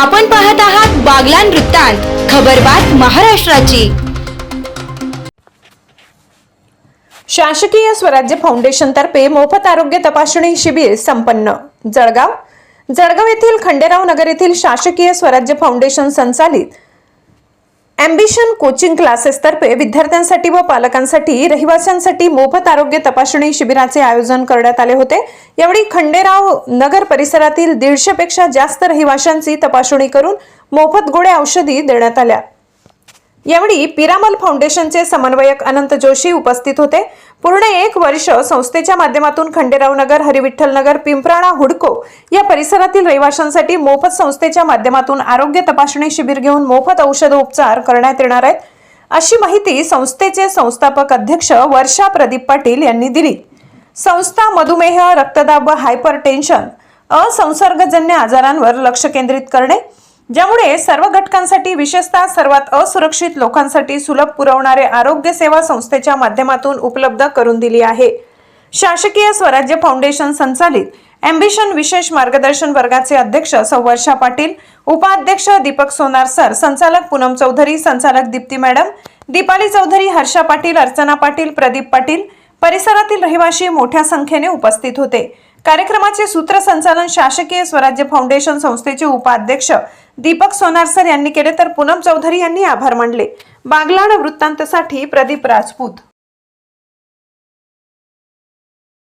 आपण पाहत आहात बागलान वृत्तांत खबरबात महाराष्ट्राची. शासकीय स्वराज्य फाउंडेशन तर्फे मोफत आरोग्य तपासणी शिबिर संपन्न. जळगाव जळगाव येथील खंडेराव नगर येथील शासकीय स्वराज्य फाउंडेशन संचालित अँबिशन कोचिंग क्लासेसतर्फे विद्यार्थ्यांसाठी व पालकांसाठी रहिवाशांसाठी मोफत आरोग्य तपासणी शिबिराचे आयोजन करण्यात आले होते. यावेळी खंडेराव नगर परिसरातील दीडशे पेक्षा जास्त रहिवाशांची तपासणी करून मोफत गोळ्या औषधी देण्यात आल्या. यावेळी पिरामल फाउंडेशनचे समन्वयक अनंत जोशी उपस्थित होते. पूर्ण एक वर्ष संस्थेच्या माध्यमातून खंडेराव नगर हरिविठ्ठल नगर पिंपराणा हुडको या परिसरातील रहिवाशांसाठी मोफत संस्थेच्या माध्यमातून आरोग्य तपासणी शिबिर घेऊन मोफत औषधोपचार करण्यात येणार आहेत. अशी माहिती संस्थेचे संस्थापक अध्यक्ष वर्षा प्रदीप पाटील यांनी दिली. संस्था मधुमेह रक्तदाब व हायपर टेन्शन असंसर्गजन्य आजारांवर लक्ष केंद्रित करणे ज्यामुळे सर्व घटकांसाठी विशेषतः सर्वात असुरक्षित लोकांसाठी सुलभ पुरवणारे आरोग्य सेवा संस्थेच्या माध्यमातून उपलब्ध करून दिली आहे. शासकीय स्वराज्य फाउंडेशन संचालित ॲम्बिशन विशेष मार्गदर्शन वर्गाचे अध्यक्ष सौवर्षा पाटील उपाध्यक्ष दीपक सोनार सर संचालक पूनम चौधरी संचालक दीप्ती मॅडम दीपाली चौधरी हर्षा पाटील अर्चना पाटील प्रदीप पाटील परिसरातील रहिवासी मोठ्या संख्येने उपस्थित होते. कार्यक्रमाचे सूत्रसंचालन शासकीय स्वराज्य फाउंडेशन संस्थेचे उपाध्यक्ष दीपक सोनार सर यांनी केले तर पूनम चौधरी यांनी आभार मानले. बागलाण वृत्तांतसाठी प्रदीप राजपूत.